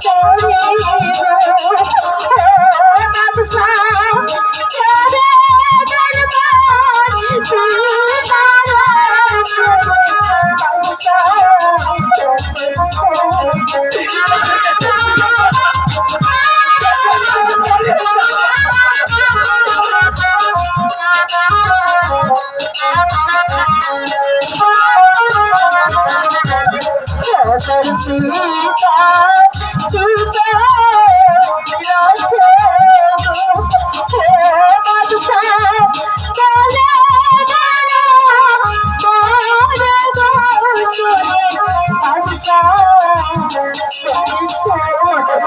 Don't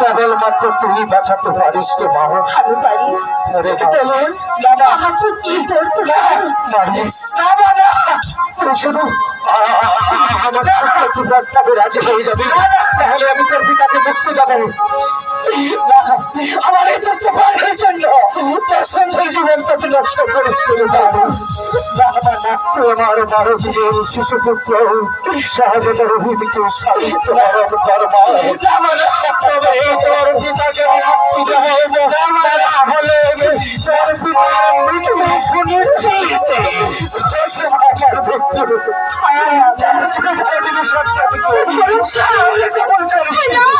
কেবলমাত্র তুই বাঁচাতে পারিস তো বাবা। আমি পারি। বলুন বাবা আমাকে কি করতে না তুই শুধু আমার ছোট্ট প্রস্তাবে রাজি হয়ে যাবি। তাহলে আমি তোর পিতাকে মুক্তি দেবো। না, আমার এই তুচ্ছ ভয়ের জন্য তোর সুন্দর জীবন তোকে নষ্ট করে তুই আমার দিনের শিশুপুত্র সহজতর ভূমিকে সাহিত্য বরণ কর্মা তোর পিতাকে মুক্তি দেবো না হলে তোর পিতার মৃত্যু শুনেছি আমার